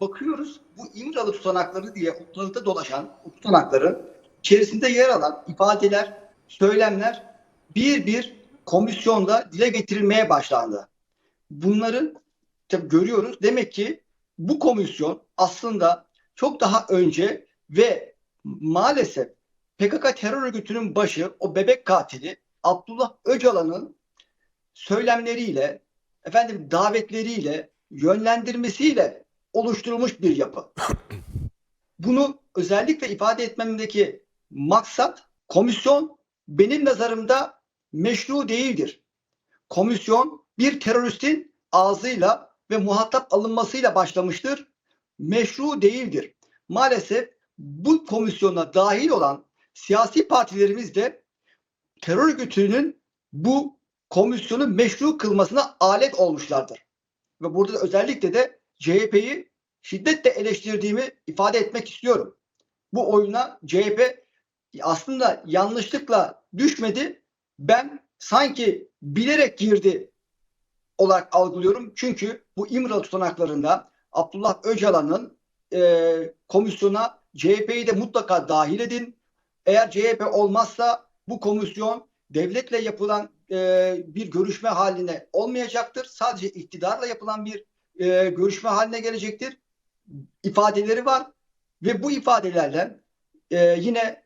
bakıyoruz bu İmralı tutanakları diye ortalıkta dolaşan tutanakların içerisinde yer alan ifadeler, söylemler bir bir komisyonda dile getirilmeye başlandı. Bunların tabii görüyoruz. Demek ki bu komisyon aslında çok daha önce ve maalesef PKK terör örgütünün başı o bebek katili Abdullah Öcalan'ın söylemleriyle efendim davetleriyle yönlendirmesiyle oluşturulmuş bir yapı. Bunu özellikle ifade etmemdeki maksat komisyon benim nazarımda meşru değildir. Komisyon bir teröristin ağzıyla ve muhatap alınmasıyla başlamıştır. Meşru değildir. Maalesef bu komisyona dahil olan siyasi partilerimiz de terör örgütünün bu komisyonu meşru kılmasına alet olmuşlardır. Ve burada da özellikle de CHP'yi şiddetle eleştirdiğimi ifade etmek istiyorum. Bu oyuna CHP aslında yanlışlıkla düşmedi. Ben sanki bilerek girdi olarak algılıyorum. Çünkü bu İmralı tutanaklarında Abdullah Öcalan'ın e, komisyona CHP'yi de mutlaka dahil edin. Eğer CHP olmazsa bu komisyon devletle yapılan e, bir görüşme haline olmayacaktır. Sadece iktidarla yapılan bir e, görüşme haline gelecektir. İfadeleri var ve bu ifadelerle e, yine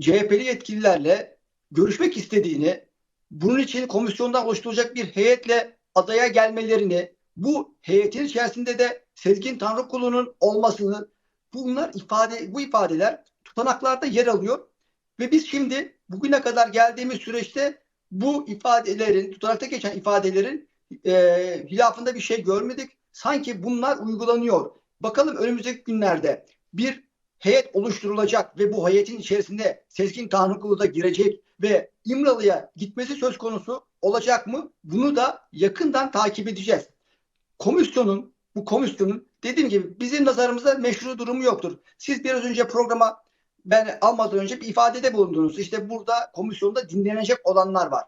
CHP'li yetkililerle görüşmek istediğini, bunun için komisyondan oluşturulacak bir heyetle adaya gelmelerini, bu heyetin içerisinde de Sezgin Tanrıkulu'nun olmasını, bunlar ifade, bu ifadeler tutanaklarda yer alıyor ve biz şimdi bugüne kadar geldiğimiz süreçte bu ifadelerin, tutanakta geçen ifadelerin e, hilafında bir şey görmedik. Sanki bunlar uygulanıyor. Bakalım önümüzdeki günlerde bir heyet oluşturulacak ve bu heyetin içerisinde Sezgin Tanrıkulu da girecek ve İmralı'ya gitmesi söz konusu olacak mı? Bunu da yakından takip edeceğiz. Komisyonun, bu komisyonun dediğim gibi bizim nazarımızda meşru durumu yoktur. Siz biraz önce programa ben almadan önce bir ifadede bulundunuz. İşte burada komisyonda dinlenecek olanlar var.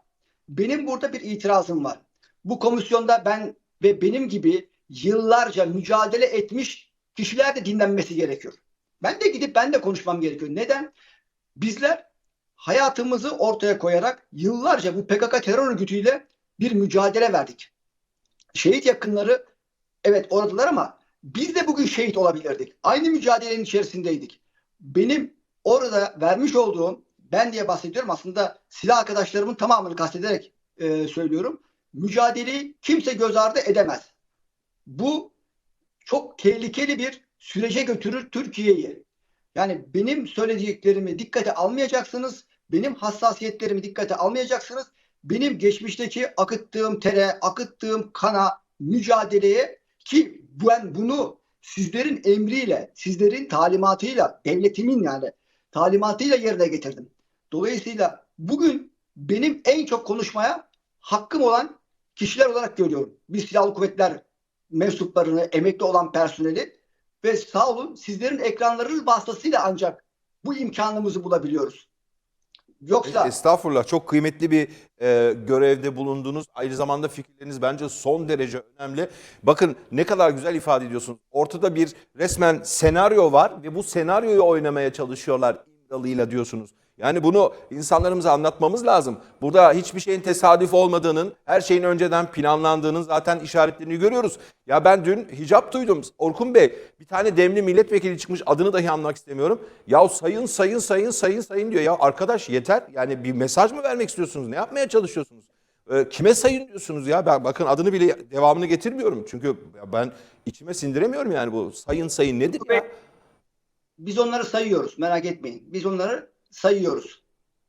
Benim burada bir itirazım var. Bu komisyonda ben ve benim gibi yıllarca mücadele etmiş kişiler de dinlenmesi gerekiyor. Ben de gidip ben de konuşmam gerekiyor. Neden? Bizler hayatımızı ortaya koyarak yıllarca bu PKK terör örgütüyle bir mücadele verdik. Şehit yakınları evet oradalar ama biz de bugün şehit olabilirdik. Aynı mücadelenin içerisindeydik. Benim orada vermiş olduğum ben diye bahsediyorum aslında silah arkadaşlarımın tamamını kastederek e, söylüyorum. Mücadeleyi kimse göz ardı edemez. Bu çok tehlikeli bir sürece götürür Türkiye'yi. Yani benim söylediklerimi dikkate almayacaksınız. Benim hassasiyetlerimi dikkate almayacaksınız. Benim geçmişteki akıttığım tere, akıttığım kana, mücadeleye ki ben bunu sizlerin emriyle, sizlerin talimatıyla, devletimin yani talimatıyla yerine getirdim. Dolayısıyla bugün benim en çok konuşmaya hakkım olan kişiler olarak görüyorum. Biz silahlı kuvvetler mensuplarını, emekli olan personeli ve sağ olun sizlerin ekranlarınız vasıtasıyla ancak bu imkanımızı bulabiliyoruz. Yoksa Estağfurullah çok kıymetli bir e, görevde bulundunuz. Aynı zamanda fikirleriniz bence son derece önemli. Bakın ne kadar güzel ifade ediyorsunuz. Ortada bir resmen senaryo var ve bu senaryoyu oynamaya çalışıyorlar İmralı'yla diyorsunuz. Yani bunu insanlarımıza anlatmamız lazım. Burada hiçbir şeyin tesadüf olmadığının, her şeyin önceden planlandığının zaten işaretlerini görüyoruz. Ya ben dün hicap duydum. Orkun Bey bir tane demli milletvekili çıkmış adını dahi anmak istemiyorum. Ya sayın sayın sayın sayın sayın diyor. Ya arkadaş yeter. Yani bir mesaj mı vermek istiyorsunuz? Ne yapmaya çalışıyorsunuz? Ee, kime sayın diyorsunuz ya? Ben bakın adını bile devamını getirmiyorum. Çünkü ben içime sindiremiyorum yani bu sayın sayın nedir ya? biz onları sayıyoruz merak etmeyin. Biz onları sayıyoruz.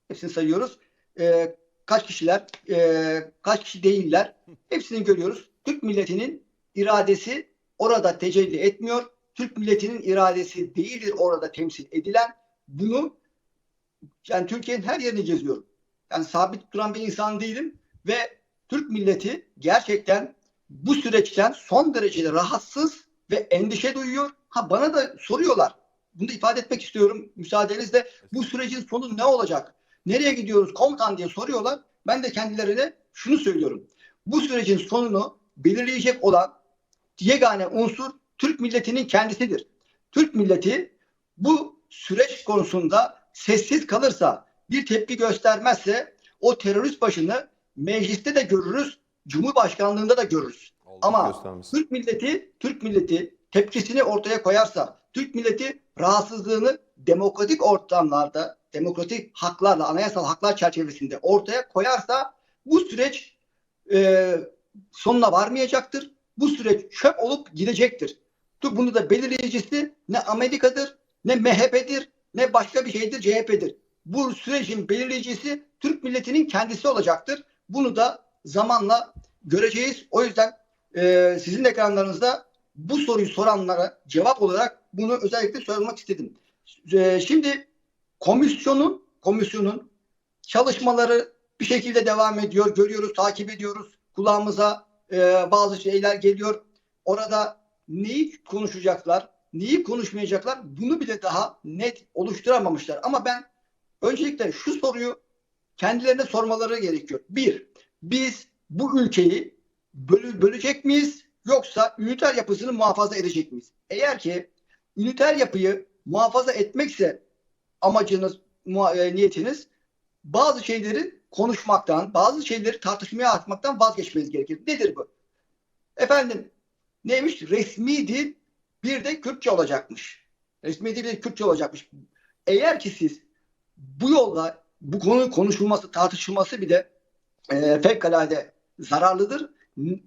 Hepsini sayıyoruz. Ee, kaç kişiler, e, kaç kişi değiller hepsini görüyoruz. Türk milletinin iradesi orada tecelli etmiyor. Türk milletinin iradesi değildir orada temsil edilen. Bunu yani Türkiye'nin her yerini geziyorum. Yani sabit duran bir insan değilim ve Türk milleti gerçekten bu süreçten son derece rahatsız ve endişe duyuyor. Ha bana da soruyorlar. Bunu da ifade etmek istiyorum müsaadenizle. Bu sürecin sonu ne olacak? Nereye gidiyoruz komutan diye soruyorlar. Ben de kendilerine şunu söylüyorum. Bu sürecin sonunu belirleyecek olan yegane unsur Türk milletinin kendisidir. Türk milleti bu süreç konusunda sessiz kalırsa, bir tepki göstermezse o terörist başını mecliste de görürüz, Cumhurbaşkanlığında da görürüz. Ama göstermesi. Türk milleti, Türk milleti tepkisini ortaya koyarsa, Türk milleti rahatsızlığını demokratik ortamlarda, demokratik haklarla, anayasal haklar çerçevesinde ortaya koyarsa bu süreç e, sonuna varmayacaktır. Bu süreç çöp olup gidecektir. Bunu da belirleyicisi ne Amerika'dır, ne MHP'dir, ne başka bir şeydir CHP'dir. Bu sürecin belirleyicisi Türk milletinin kendisi olacaktır. Bunu da zamanla göreceğiz. O yüzden e, sizin ekranlarınızda bu soruyu soranlara cevap olarak bunu özellikle sormak istedim. E, şimdi komisyonun komisyonun çalışmaları bir şekilde devam ediyor. Görüyoruz, takip ediyoruz. Kulağımıza e, bazı şeyler geliyor. Orada neyi konuşacaklar, neyi konuşmayacaklar bunu bile daha net oluşturamamışlar. Ama ben öncelikle şu soruyu kendilerine sormaları gerekiyor. Bir, biz bu ülkeyi bölü, bölecek miyiz yoksa üniter yapısını muhafaza edecek miyiz? Eğer ki üniter yapıyı muhafaza etmekse amacınız, e, niyetiniz bazı şeyleri konuşmaktan, bazı şeyleri tartışmaya atmaktan vazgeçmeniz gerekir. Nedir bu? Efendim neymiş? Resmi dil bir de Kürtçe olacakmış. Resmi dil bir de Kürtçe olacakmış. Eğer ki siz bu yolda bu konu konuşulması, tartışılması bile e, fevkalade zararlıdır.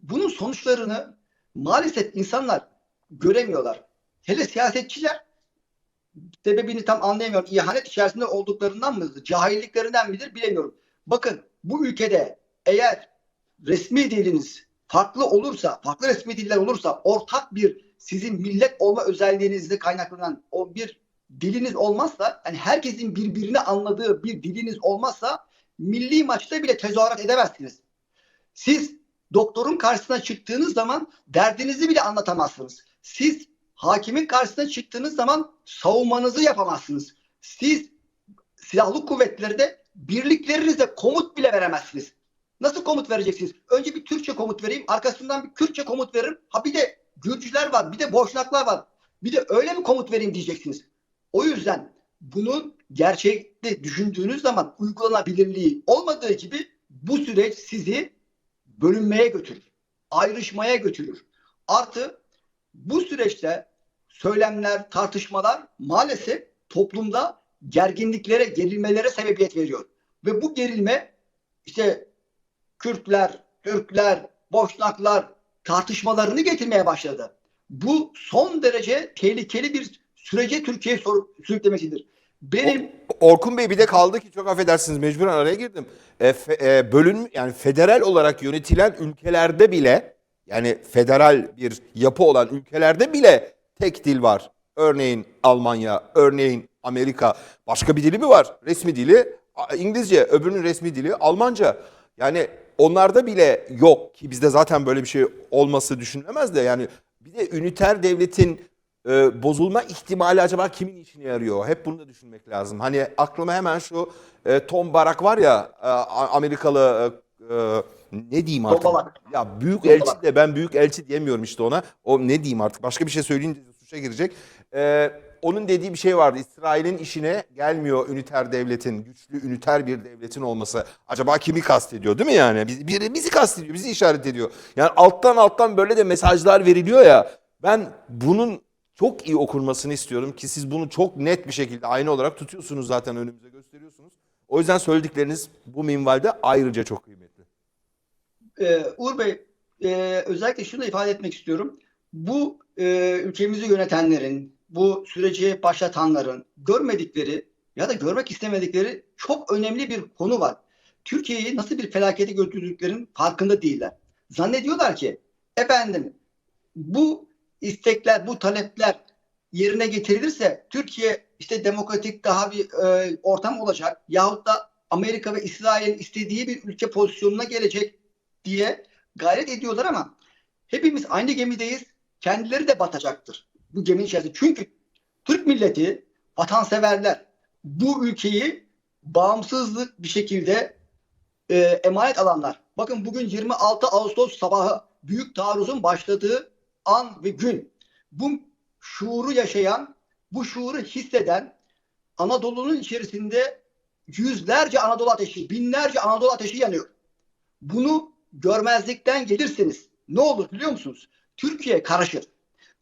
Bunun sonuçlarını maalesef insanlar göremiyorlar. Hele siyasetçiler sebebini tam anlayamıyorum. İhanet içerisinde olduklarından mıdır? Cahilliklerinden midir? Bilemiyorum. Bakın bu ülkede eğer resmi diliniz farklı olursa, farklı resmi diller olursa ortak bir sizin millet olma özelliğinizle kaynaklanan o bir diliniz olmazsa, yani herkesin birbirini anladığı bir diliniz olmazsa milli maçta bile tezahürat edemezsiniz. Siz doktorun karşısına çıktığınız zaman derdinizi bile anlatamazsınız. Siz hakimin karşısına çıktığınız zaman savunmanızı yapamazsınız. Siz silahlı kuvvetlerde birliklerinizle komut bile veremezsiniz. Nasıl komut vereceksiniz? Önce bir Türkçe komut vereyim, arkasından bir Kürtçe komut veririm. Ha bir de Gürcüler var, bir de Boşnaklar var. Bir de öyle mi komut vereyim diyeceksiniz. O yüzden bunun gerçekte düşündüğünüz zaman uygulanabilirliği olmadığı gibi bu süreç sizi bölünmeye götürür. Ayrışmaya götürür. Artı bu süreçte söylemler, tartışmalar maalesef toplumda gerginliklere, gerilmelere sebebiyet veriyor. Ve bu gerilme işte Kürtler, Türkler, Boşnaklar tartışmalarını getirmeye başladı. Bu son derece tehlikeli bir sürece Türkiye sürüklemesidir. Benim Orkun Bey bir de kaldı ki çok affedersiniz mecburen araya girdim. E, fe- e, bölün yani federal olarak yönetilen ülkelerde bile yani federal bir yapı olan ülkelerde bile tek dil var. Örneğin Almanya, örneğin Amerika. Başka bir dili mi var? Resmi dili İngilizce, öbürünün resmi dili Almanca. Yani onlarda bile yok ki bizde zaten böyle bir şey olması düşünülemez de yani bir de üniter devletin e, bozulma ihtimali acaba kimin işine yarıyor? Hep bunu da düşünmek lazım. Hani aklıma hemen şu e, Tom Barak var ya e, Amerikalı e, e, ne diyeyim artık? Tombalak. Ya büyük elçi de ben büyük elçi diyemiyorum işte ona. O ne diyeyim artık başka bir şey söyleyince suça girecek. E, onun dediği bir şey vardı. İsrail'in işine gelmiyor üniter devletin, güçlü üniter bir devletin olması. Acaba kimi kastediyor değil mi yani? Biz, biri bizi kastediyor, bizi işaret ediyor. Yani alttan alttan böyle de mesajlar veriliyor ya. Ben bunun çok iyi okunmasını istiyorum ki siz bunu çok net bir şekilde aynı olarak tutuyorsunuz zaten önümüze gösteriyorsunuz. O yüzden söyledikleriniz bu minvalde ayrıca çok kıymetli. Ee, Uğur Bey, e, özellikle şunu ifade etmek istiyorum. Bu e, ülkemizi yönetenlerin, bu süreci başlatanların görmedikleri ya da görmek istemedikleri çok önemli bir konu var. Türkiye'yi nasıl bir felakete götürdüklerinin farkında değiller. Zannediyorlar ki efendim bu istekler, bu talepler yerine getirilirse Türkiye işte demokratik daha bir e, ortam olacak yahut da Amerika ve İsrail'in istediği bir ülke pozisyonuna gelecek diye gayret ediyorlar ama hepimiz aynı gemideyiz. Kendileri de batacaktır bu geminin içerisinde. Çünkü Türk milleti vatanseverler bu ülkeyi bağımsızlık bir şekilde e, emanet alanlar. Bakın bugün 26 Ağustos sabahı büyük taarruzun başladığı an ve gün. bu şuuru yaşayan, bu şuuru hisseden Anadolu'nun içerisinde yüzlerce Anadolu ateşi, binlerce Anadolu ateşi yanıyor. Bunu görmezlikten gelirseniz ne olur biliyor musunuz? Türkiye karışır.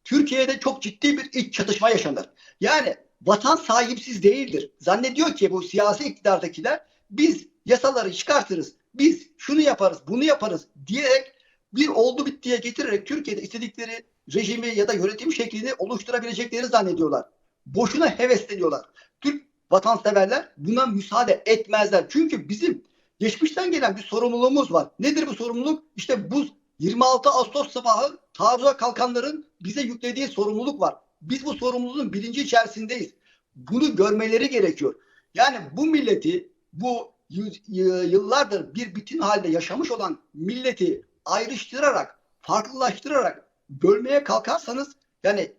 Türkiye'de çok ciddi bir iç çatışma yaşanır. Yani vatan sahipsiz değildir. Zannediyor ki bu siyasi iktidardakiler biz yasaları çıkartırız, biz şunu yaparız, bunu yaparız diyerek bir oldu bittiye getirerek Türkiye'de istedikleri rejimi ya da yönetim şeklini oluşturabilecekleri zannediyorlar. Boşuna hevesleniyorlar. Türk vatanseverler buna müsaade etmezler. Çünkü bizim geçmişten gelen bir sorumluluğumuz var. Nedir bu sorumluluk? İşte bu 26 Ağustos sabahı taarruza kalkanların bize yüklediği sorumluluk var. Biz bu sorumluluğun bilinci içerisindeyiz. Bunu görmeleri gerekiyor. Yani bu milleti, bu yıllardır bir bütün halde yaşamış olan milleti ayrıştırarak, farklılaştırarak bölmeye kalkarsanız yani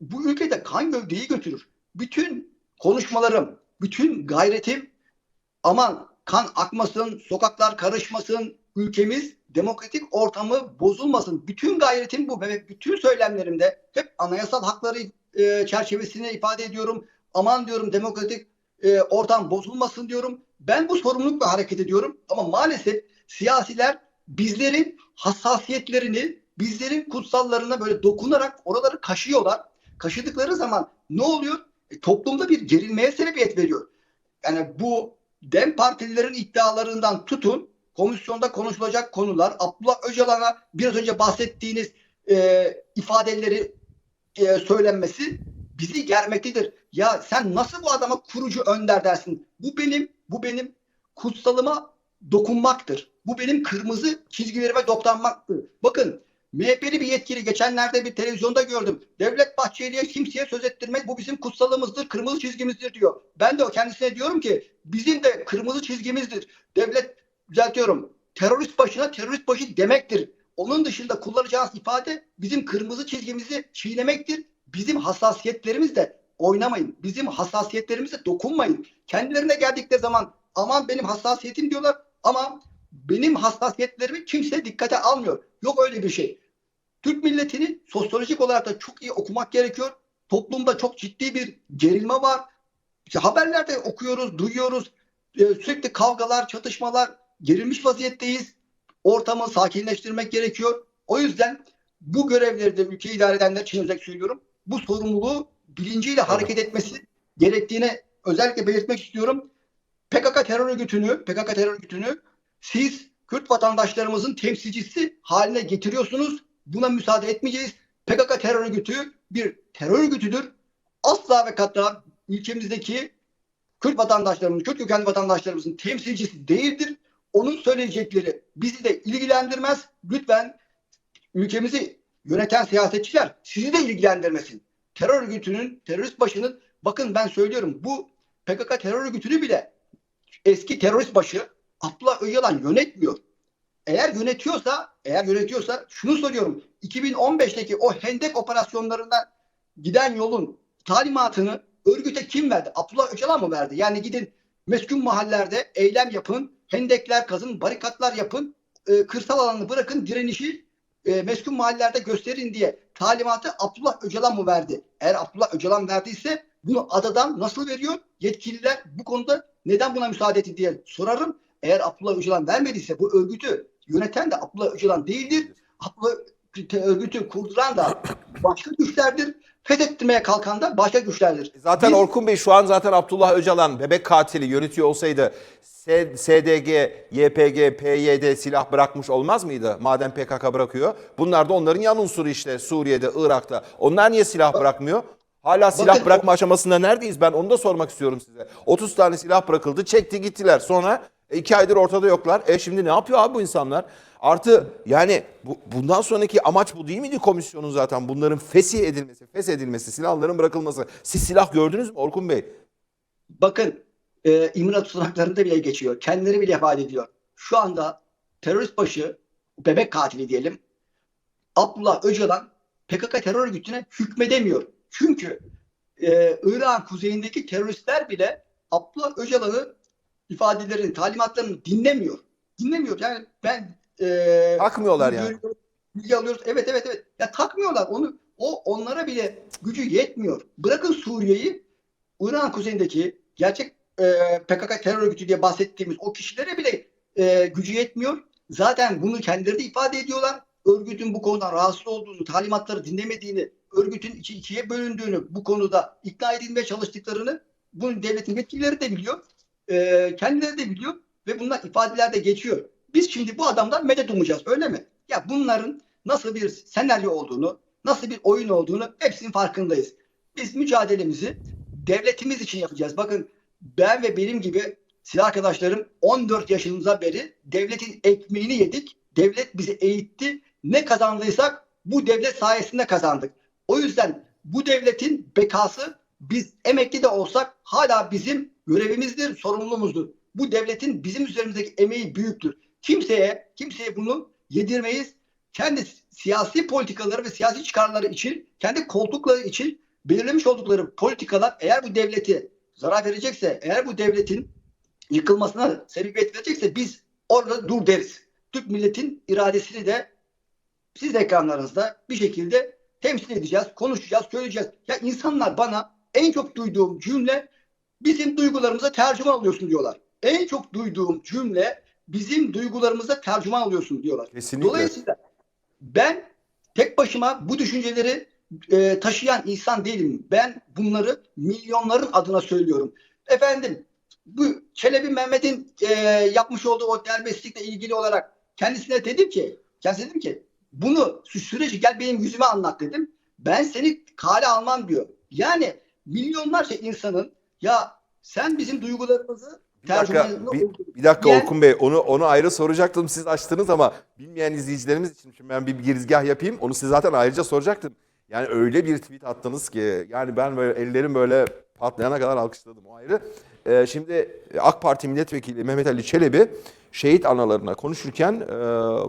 bu ülkede kan gövdeyi götürür. Bütün konuşmalarım, bütün gayretim aman kan akmasın, sokaklar karışmasın, ülkemiz demokratik ortamı bozulmasın. Bütün gayretim bu ve bütün söylemlerimde hep anayasal hakları e, çerçevesine ifade ediyorum. Aman diyorum demokratik e, ortam bozulmasın diyorum. Ben bu sorumlulukla hareket ediyorum ama maalesef siyasiler bizlerin hassasiyetlerini, bizlerin kutsallarına böyle dokunarak oraları kaşıyorlar. Kaşıdıkları zaman ne oluyor? E, toplumda bir gerilmeye sebebiyet veriyor. Yani bu DEM partililerin iddialarından tutun komisyonda konuşulacak konular Abdullah Öcalan'a biraz önce bahsettiğiniz e, ifadeleri e, söylenmesi bizi germektedir. Ya sen nasıl bu adama kurucu önder dersin? Bu benim bu benim kutsalıma dokunmaktır. Bu benim kırmızı çizgilerime doklanmaktır. Bakın MHP'li bir yetkili geçenlerde bir televizyonda gördüm. Devlet Bahçeli'ye kimseye söz ettirmek bu bizim kutsalımızdır, kırmızı çizgimizdir diyor. Ben de o kendisine diyorum ki bizim de kırmızı çizgimizdir. Devlet düzeltiyorum. Terörist başına terörist başı demektir. Onun dışında kullanacağınız ifade bizim kırmızı çizgimizi çiğnemektir. Bizim hassasiyetlerimizle oynamayın. Bizim hassasiyetlerimize dokunmayın. Kendilerine geldikleri zaman aman benim hassasiyetim diyorlar ama benim hassasiyetlerimi kimse dikkate almıyor. Yok öyle bir şey. Türk milletini sosyolojik olarak da çok iyi okumak gerekiyor. Toplumda çok ciddi bir gerilme var. İşte haberlerde okuyoruz, duyuyoruz. Ee, sürekli kavgalar, çatışmalar, gerilmiş vaziyetteyiz. Ortamı sakinleştirmek gerekiyor. O yüzden bu görevleri de ülkeyi idare edenler için özellikle söylüyorum. Bu sorumluluğu bilinciyle hareket etmesi gerektiğini özellikle belirtmek istiyorum. PKK terör örgütünü, PKK terör örgütünü siz Kürt vatandaşlarımızın temsilcisi haline getiriyorsunuz. Buna müsaade etmeyeceğiz. PKK terör örgütü bir terör örgütüdür. Asla ve kata ülkemizdeki Kürt vatandaşlarımızın, Kürt kökenli vatandaşlarımızın temsilcisi değildir. Onun söyleyecekleri bizi de ilgilendirmez. Lütfen ülkemizi yöneten siyasetçiler sizi de ilgilendirmesin. Terör örgütünün, terörist başının bakın ben söylüyorum bu PKK terör örgütünü bile eski terörist başı Abdullah Öcalan yönetmiyor. Eğer yönetiyorsa, eğer yönetiyorsa şunu soruyorum. 2015'teki o hendek operasyonlarında giden yolun talimatını örgüte kim verdi? Abdullah Öcalan mı verdi? Yani gidin meskun mahallelerde eylem yapın, hendekler kazın, barikatlar yapın, e, kırsal alanı bırakın, direnişi e, meskun mahallelerde gösterin diye talimatı Abdullah Öcalan mı verdi? Eğer Abdullah Öcalan verdiyse bunu adadan nasıl veriyor? Yetkililer bu konuda neden buna müsaade etti diye sorarım. Eğer Abdullah Öcalan vermediyse bu örgütü yöneten de Abdullah Öcalan değildir. Abdullah örgütü kurduran da başka güçlerdir. Fethettirmeye kalkan da başka güçlerdir. Zaten Biz- Orkun Bey şu an zaten Abdullah Öcalan bebek katili yönetiyor olsaydı SDG, YPG, PYD silah bırakmış olmaz mıydı? Madem PKK bırakıyor. Bunlar da onların yan unsuru işte Suriye'de, Irak'ta. Onlar niye silah bırakmıyor? Hala silah Bakın- bırakma aşamasında neredeyiz? Ben onu da sormak istiyorum size. 30 tane silah bırakıldı, çekti gittiler. Sonra e, iki aydır ortada yoklar. E şimdi ne yapıyor abi bu insanlar? Artı yani bu, bundan sonraki amaç bu değil miydi komisyonun zaten? Bunların fesih edilmesi, feshedilmesi, silahların bırakılması. Siz silah gördünüz mü Orkun Bey? Bakın e, İmralı tutanaklarında bile geçiyor. Kendileri bile ifade ediyor. Şu anda terörist başı bebek katili diyelim. Abdullah Öcalan PKK terör örgütüne hükmedemiyor. Çünkü e, Irak'ın kuzeyindeki teröristler bile Abdullah Öcalan'ın ifadelerini, talimatlarını dinlemiyor. Dinlemiyor. Yani ben e, Takmıyorlar yani. Bilgi alıyoruz. Evet evet evet. Ya takmıyorlar. Onu O onlara bile gücü yetmiyor. Bırakın Suriye'yi İran kuzeyindeki gerçek e, PKK terör örgütü diye bahsettiğimiz o kişilere bile e, gücü yetmiyor. Zaten bunu kendileri de ifade ediyorlar. Örgütün bu konudan rahatsız olduğunu, talimatları dinlemediğini, örgütün iki, ikiye bölündüğünü bu konuda ikna edilmeye çalıştıklarını bunu devletin yetkilileri de biliyor. E, kendileri de biliyor ve bunlar ifadelerde geçiyor. Biz şimdi bu adamdan medet umacağız öyle mi? Ya bunların nasıl bir senaryo olduğunu, nasıl bir oyun olduğunu hepsinin farkındayız. Biz mücadelemizi devletimiz için yapacağız. Bakın ben ve benim gibi silah arkadaşlarım 14 yaşımıza beri devletin ekmeğini yedik. Devlet bizi eğitti. Ne kazandıysak bu devlet sayesinde kazandık. O yüzden bu devletin bekası biz emekli de olsak hala bizim görevimizdir, sorumluluğumuzdur. Bu devletin bizim üzerimizdeki emeği büyüktür. Kimseye, kimseye bunu yedirmeyiz. Kendi siyasi politikaları ve siyasi çıkarları için, kendi koltukları için belirlemiş oldukları politikalar eğer bu devleti zarar verecekse, eğer bu devletin yıkılmasına sebebiyet verecekse biz orada dur deriz. Türk milletin iradesini de siz ekranlarınızda bir şekilde temsil edeceğiz, konuşacağız, söyleyeceğiz. Ya insanlar bana en çok duyduğum cümle bizim duygularımıza tercüman alıyorsun diyorlar. En çok duyduğum cümle bizim duygularımıza tercüman alıyorsun diyorlar. Kesinlikle. Dolayısıyla ben tek başıma bu düşünceleri e, taşıyan insan değilim. Ben bunları milyonların adına söylüyorum. Efendim bu Çelebi Mehmet'in e, yapmış olduğu o derbestlikle ilgili olarak kendisine dedim ki kendisine dedim ki bunu süreci gel benim yüzüme anlat dedim. Ben seni kale almam diyor. Yani milyonlarca insanın ya sen bizim duygularımızı Bir dakika, bir, bir dakika diyen- Orkun Bey onu onu ayrı soracaktım siz açtınız ama bilmeyen izleyicilerimiz için şimdi ben bir girizgah yapayım onu size zaten ayrıca soracaktım. Yani öyle bir tweet attınız ki yani ben böyle ellerim böyle patlayana kadar alkışladım o ayrı. Ee, şimdi AK Parti milletvekili Mehmet Ali Çelebi şehit analarına konuşurken e,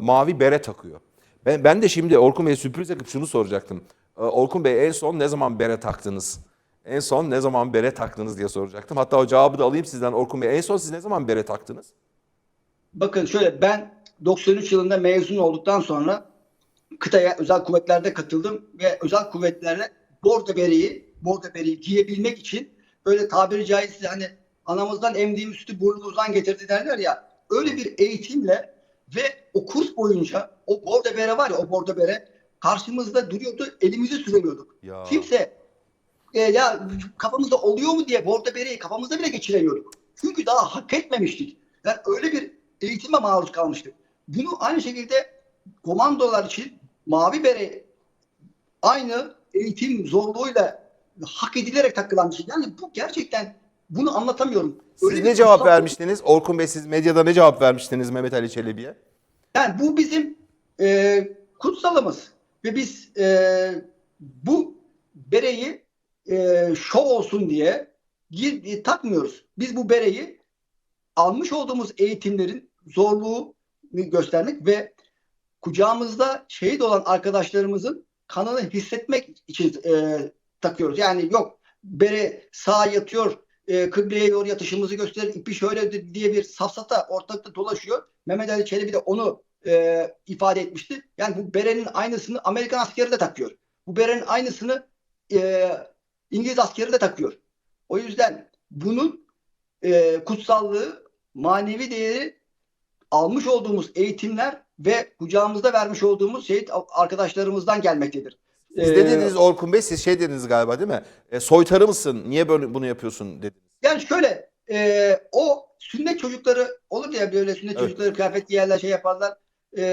mavi bere takıyor. Ben, ben de şimdi Orkun Bey'e sürpriz yapıp şunu soracaktım. Ee, Orkun Bey en son ne zaman bere taktınız? En son ne zaman bere taktınız diye soracaktım. Hatta o cevabı da alayım sizden Orkun Bey. En son siz ne zaman bere taktınız? Bakın şöyle ben 93 yılında mezun olduktan sonra kıtaya özel kuvvetlerde katıldım ve özel kuvvetlerle bordo bereyi, bordo bereyi giyebilmek için böyle tabiri caizse hani anamızdan emdiğimiz sütü burnumuzdan getirdi derler ya öyle bir eğitimle ve o kurs boyunca o bordo bere var ya o bordo bere karşımızda duruyordu elimizi süremiyorduk. Ya. Kimse e, ya kafamızda oluyor mu diye bordo bereyi kafamızda bile geçiremiyorduk. Çünkü daha hak etmemiştik. Yani öyle bir eğitime maruz kalmıştık. Bunu aynı şekilde komandolar için mavi bere aynı eğitim zorluğuyla hak edilerek takılan bir şey. Yani bu gerçekten bunu anlatamıyorum. Siz Öyle ne bir cevap vermiştiniz? Orkun Bey siz medyada ne cevap vermiştiniz Mehmet Ali Çelebi'ye? Yani bu bizim e, kutsalımız ve biz e, bu bereyi e, şov olsun diye gir, e, takmıyoruz. Biz bu bereyi almış olduğumuz eğitimlerin zorluğunu göstermek ve kucağımızda şehit olan arkadaşlarımızın kanını hissetmek için e, takıyoruz. Yani yok bere sağa yatıyor, e, kıbleye doğru yatışımızı gösterir, ipi şöyle diye bir safsata ortalıkta dolaşıyor. Mehmet Ali Çelebi de onu e, ifade etmişti. Yani bu berenin aynısını Amerikan askeri de takıyor. Bu berenin aynısını e, İngiliz askeri de takıyor. O yüzden bunun e, kutsallığı, manevi değeri almış olduğumuz eğitimler ve kucağımızda vermiş olduğumuz şehit arkadaşlarımızdan gelmektedir. Siz E, dediniz Orkun Bey siz şey dediniz galiba değil mi? E, soytarı mısın? Niye böyle bunu yapıyorsun dediniz. Yani şöyle e, o sünnet çocukları olur ya böyle sünnet Evet. çocukları kıyafet giyerler şey yaparlar. E,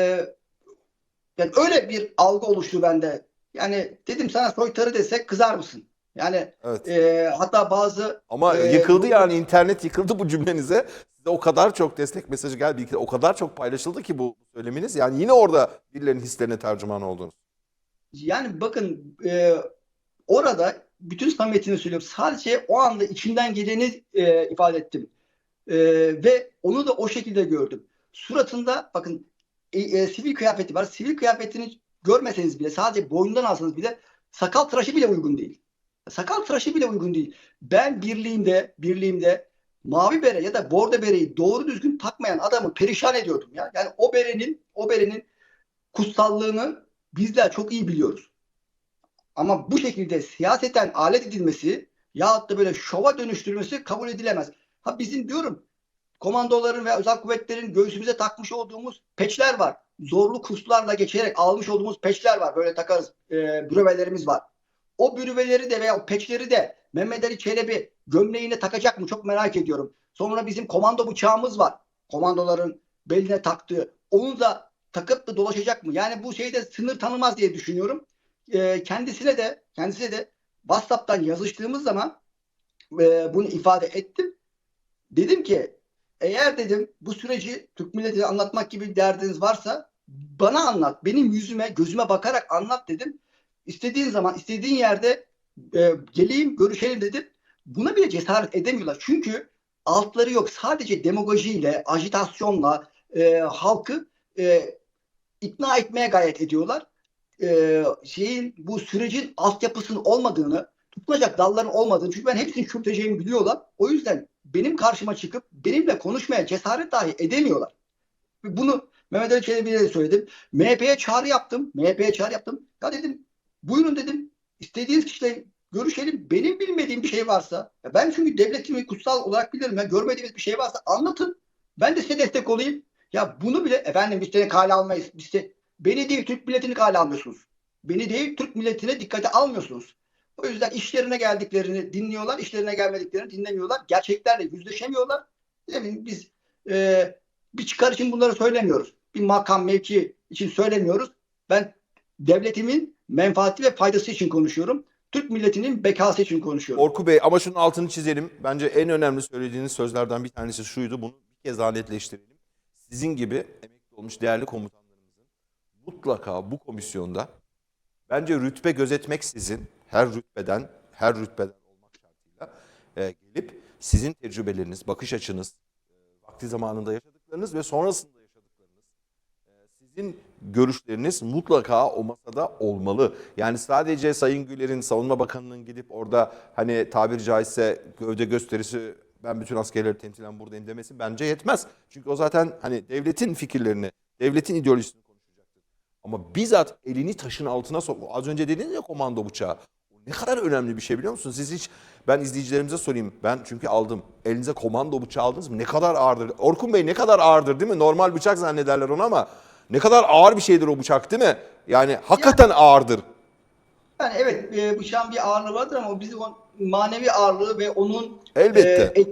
yani öyle bir algı oluştu bende. Yani dedim sana soytarı desek kızar mısın? Yani Evet. e, hatta bazı Ama e, yıkıldı yani internet yıkıldı bu cümlenize. Size o kadar çok destek mesajı geldi ki o kadar çok paylaşıldı ki bu söyleminiz. Yani yine orada birilerinin hislerine tercüman oldunuz. Yani bakın e, orada bütün samimiyetini söylüyorum. Sadece o anda içimden geleni e, ifade ettim. E, ve onu da o şekilde gördüm. Suratında bakın e, e, sivil kıyafeti var. Sivil kıyafetini görmeseniz bile sadece boynundan alsanız bile sakal tıraşı bile uygun değil. Sakal tıraşı bile uygun değil. Ben birliğimde birliğimde mavi bere ya da bordo bereyi doğru düzgün takmayan adamı perişan ediyordum ya. Yani o berenin o berenin kutsallığını bizler çok iyi biliyoruz. Ama bu şekilde siyaseten alet edilmesi yahut da böyle şova dönüştürmesi kabul edilemez. Ha bizim diyorum komandoların ve özel kuvvetlerin göğsümüze takmış olduğumuz peçler var. Zorlu kurslarla geçerek almış olduğumuz peçler var. Böyle takarız e, bürevelerimiz var. O bürüveleri de veya o peçleri de Mehmet Ali Çelebi gömleğine takacak mı çok merak ediyorum. Sonra bizim komando bıçağımız var. Komandoların beline taktığı. Onu da takıp da dolaşacak mı? Yani bu şeyde sınır tanımaz diye düşünüyorum. E, kendisine de kendisine de WhatsApp'tan yazıştığımız zaman e, bunu ifade ettim. Dedim ki eğer dedim bu süreci Türk milletine anlatmak gibi derdiniz varsa bana anlat. Benim yüzüme, gözüme bakarak anlat dedim. İstediğin zaman, istediğin yerde e, geleyim, görüşelim dedim. Buna bile cesaret edemiyorlar. Çünkü altları yok. Sadece demagojiyle, ajitasyonla e, halkı e, ikna etmeye gayret ediyorlar. E, şeyin bu sürecin altyapısının olmadığını, tutunacak dalların olmadığını çünkü ben hepsini çürüteceğimi biliyorlar. O yüzden benim karşıma çıkıp benimle konuşmaya cesaret dahi edemiyorlar. Bunu Mehmet Ali Çelebi'ye de söyledim. MHP'ye çağrı yaptım. MHP'ye çağrı yaptım. Ya dedim buyurun dedim. İstediğiniz kişiyle görüşelim. Benim bilmediğim bir şey varsa ya ben çünkü devletimi kutsal olarak bilirim. Ya görmediğimiz bir şey varsa anlatın. Ben de size destek olayım. Ya bunu bile efendim biz seni kale almayız. Biz de, beni değil Türk milletini kale almıyorsunuz. Beni değil Türk milletine dikkate almıyorsunuz. O yüzden işlerine geldiklerini dinliyorlar, işlerine gelmediklerini dinlemiyorlar. Gerçeklerle yüzleşemiyorlar. Yani biz e, bir çıkar için bunları söylemiyoruz. Bir makam mevki için söylemiyoruz. Ben devletimin menfaati ve faydası için konuşuyorum. Türk milletinin bekası için konuşuyorum. Orku Bey ama şunun altını çizelim. Bence en önemli söylediğiniz sözlerden bir tanesi şuydu. Bunu bir kez daha netleştirelim. Sizin gibi emekli olmuş değerli komutanlarımızın mutlaka bu komisyonda bence rütbe gözetmeksizin her rütbeden her rütbeden olmak şartıyla e, gelip sizin tecrübeleriniz, bakış açınız, e, vakti zamanında yaşadıklarınız ve sonrasında yaşadıklarınız e, sizin görüşleriniz mutlaka o masada olmalı. Yani sadece Sayın Güler'in Savunma Bakanı'nın gidip orada hani tabiri caizse gövde gösterisi ben bütün askerleri temsilen buradayım demesi bence yetmez. Çünkü o zaten hani devletin fikirlerini, devletin ideolojisini konuşacaktır. Ama bizzat elini taşın altına sok. Az önce dediniz ya komando bıçağı. Ne kadar önemli bir şey biliyor musunuz? Siz hiç ben izleyicilerimize sorayım. Ben çünkü aldım. Elinize komando bıçağı aldınız mı? Ne kadar ağırdır? Orkun Bey ne kadar ağırdır değil mi? Normal bıçak zannederler onu ama ne kadar ağır bir şeydir o bıçak değil mi? Yani hakikaten ağırdır. Yani evet e, bıçağın bir ağırlığı vardır ama bizim manevi ağırlığı ve onun Elbette. e,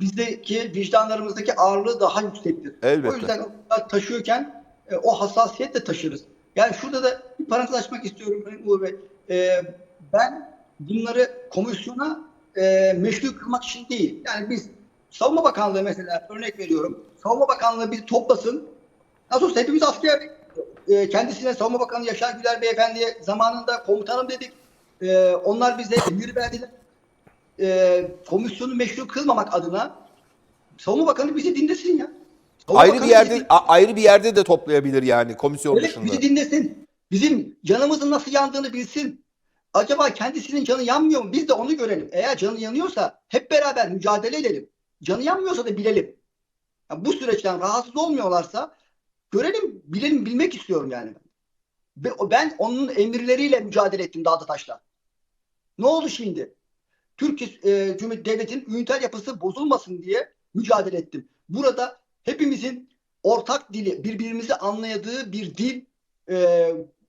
bizdeki vicdanlarımızdaki ağırlığı daha yüksektir. Elbette. O yüzden taşıyorken e, o hassasiyetle taşırız. Yani şurada da bir parantez açmak istiyorum Sayın Uğur Bey. E, ben bunları komisyona e, meşru kılmak için değil. Yani biz Savunma Bakanlığı mesela örnek veriyorum. Savunma Bakanlığı bizi toplasın. Nasıl olsa hepimiz asker. E, kendisine Savunma Bakanı Yaşar Güler Beyefendi'ye zamanında komutanım dedik. E, onlar bize emir verdiler. E, komisyonu meşru kılmamak adına Savunma Bakanı bizi dinlesin ya. Savunma Ayrı bir yerde bizi- ayrı bir yerde de toplayabilir yani komisyon Evet, dışında. bizi dinlesin. Bizim canımızın nasıl yandığını bilsin. Acaba kendisinin canı yanmıyor mu? Biz de onu görelim. Eğer canı yanıyorsa hep beraber mücadele edelim. Canı yanmıyorsa da bilelim. Ya bu süreçten rahatsız olmuyorlarsa görelim, bilelim, bilmek istiyorum yani. Ben onun emirleriyle mücadele ettim Dağda Taş'la. Ne oldu şimdi? Türkiye e, Cumhuriyeti Devleti'nin üniter yapısı bozulmasın diye mücadele ettim. Burada hepimizin ortak dili, birbirimizi anlayadığı bir dil e,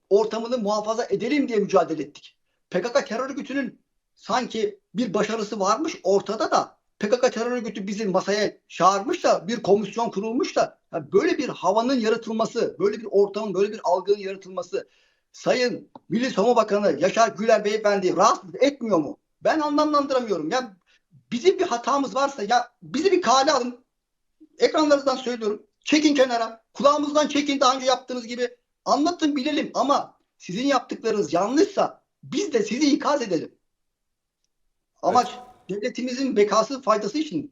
ortamını muhafaza edelim diye mücadele ettik. PKK terör örgütünün sanki bir başarısı varmış ortada da PKK terör örgütü bizi masaya çağırmış da bir komisyon kurulmuş da ya böyle bir havanın yaratılması, böyle bir ortamın, böyle bir algının yaratılması Sayın Milli Savunma Bakanı Yaşar Güler Beyefendi rahatsız etmiyor mu? Ben anlamlandıramıyorum. Ya bizim bir hatamız varsa ya bizi bir kale alın. Ekranlarınızdan söylüyorum. Çekin kenara. Kulağımızdan çekin daha önce yaptığınız gibi. Anlatın bilelim ama sizin yaptıklarınız yanlışsa biz de sizi ikaz edelim. Amaç devletimizin bekası faydası için.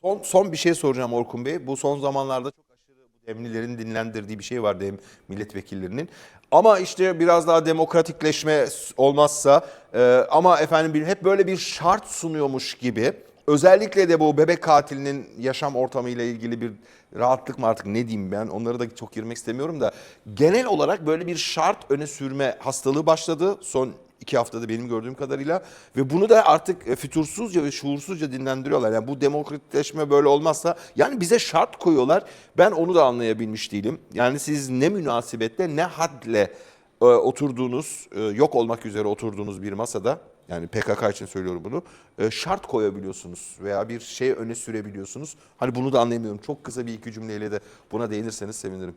Son, son bir şey soracağım Orkun Bey. Bu son zamanlarda çok aşırı bu demlilerin dinlendirdiği bir şey var dem milletvekillerinin. Ama işte biraz daha demokratikleşme olmazsa e, ama efendim bir, hep böyle bir şart sunuyormuş gibi Özellikle de bu bebek katilinin yaşam ortamıyla ilgili bir rahatlık mı artık ne diyeyim ben onlara da çok girmek istemiyorum da genel olarak böyle bir şart öne sürme hastalığı başladı son iki haftada benim gördüğüm kadarıyla ve bunu da artık e, fütursuzca ve şuursuzca dinlendiriyorlar. Yani bu demokratikleşme böyle olmazsa yani bize şart koyuyorlar. Ben onu da anlayabilmiş değilim. Yani siz ne münasebetle ne hadle e, oturduğunuz, e, yok olmak üzere oturduğunuz bir masada yani PKK için söylüyorum bunu. e, şart koyabiliyorsunuz veya bir şey öne sürebiliyorsunuz. Hani bunu da anlayamıyorum. Çok kısa bir iki cümleyle de buna değinirseniz sevinirim.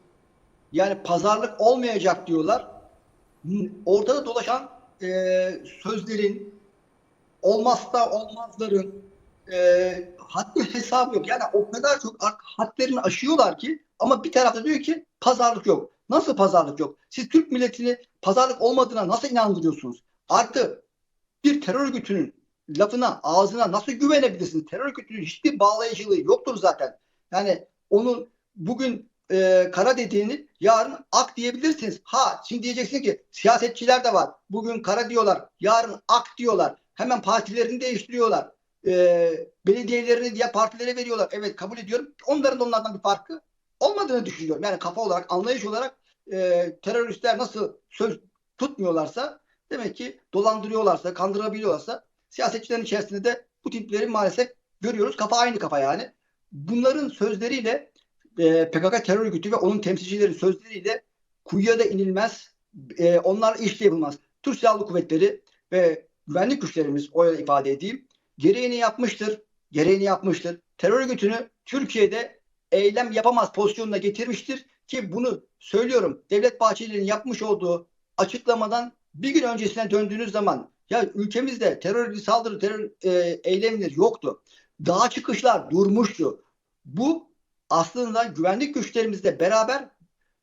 Yani pazarlık olmayacak diyorlar. Ortada dolaşan e, sözlerin, olmazsa olmazların e, haddi hesabı yok. Yani o kadar çok hadlerini aşıyorlar ki ama bir tarafta diyor ki pazarlık yok. Nasıl pazarlık yok? Siz Türk milletini pazarlık olmadığına nasıl inandırıyorsunuz? Artı bir terör örgütünün lafına, ağzına nasıl güvenebilirsiniz? Terör örgütünün hiçbir bağlayıcılığı yoktur zaten. Yani onun bugün e, kara dediğini yarın ak diyebilirsiniz. Ha şimdi diyeceksin ki siyasetçiler de var. Bugün kara diyorlar, yarın ak diyorlar. Hemen partilerini değiştiriyorlar. E, belediyelerini diğer partilere veriyorlar. Evet kabul ediyorum. Onların da onlardan bir farkı olmadığını düşünüyorum. Yani kafa olarak, anlayış olarak e, teröristler nasıl söz tutmuyorlarsa demek ki dolandırıyorlarsa, kandırabiliyorlarsa siyasetçilerin içerisinde de bu tipleri maalesef görüyoruz. Kafa aynı kafa yani. Bunların sözleriyle e, PKK terör örgütü ve onun temsilcileri sözleriyle kuyuya da inilmez. E, onlar iş de yapılmaz. Türk Silahlı Kuvvetleri ve güvenlik güçlerimiz öyle ifade edeyim. Gereğini yapmıştır. Gereğini yapmıştır. Terör örgütünü Türkiye'de eylem yapamaz pozisyonuna getirmiştir ki bunu söylüyorum. Devlet Bahçeli'nin yapmış olduğu açıklamadan bir gün öncesine döndüğünüz zaman ya ülkemizde terör saldırı terör e, eylemleri yoktu. Dağ çıkışlar durmuştu. Bu aslında güvenlik güçlerimizle beraber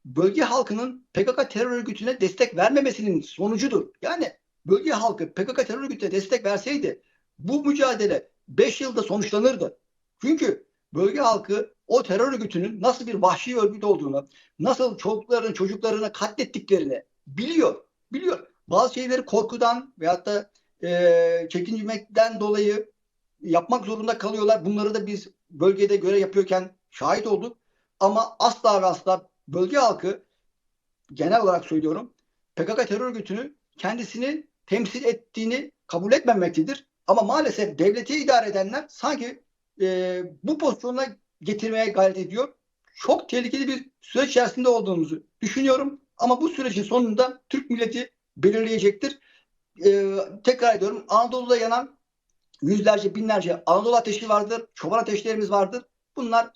bölge halkının PKK terör örgütüne destek vermemesinin sonucudur. Yani bölge halkı PKK terör örgütüne destek verseydi bu mücadele 5 yılda sonuçlanırdı. Çünkü bölge halkı o terör örgütünün nasıl bir vahşi örgüt olduğunu, nasıl çocukların çocuklarını katlettiklerini biliyor. Biliyor. Bazı şeyleri korkudan veyahut da e, çekinmekten dolayı yapmak zorunda kalıyorlar. Bunları da biz bölgede görev yapıyorken şahit olduk. Ama asla ve asla bölge halkı genel olarak söylüyorum PKK terör örgütünü kendisini temsil ettiğini kabul etmemektedir. Ama maalesef devleti idare edenler sanki e, bu pozisyona getirmeye gayret ediyor. Çok tehlikeli bir süreç içerisinde olduğumuzu düşünüyorum. Ama bu sürecin sonunda Türk milleti belirleyecektir. E, tekrar ediyorum Anadolu'da yanan yüzlerce binlerce Anadolu ateşi vardır, çoban ateşlerimiz vardır. Bunlar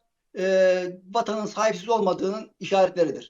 vatanın sahipsiz olmadığının işaretleridir.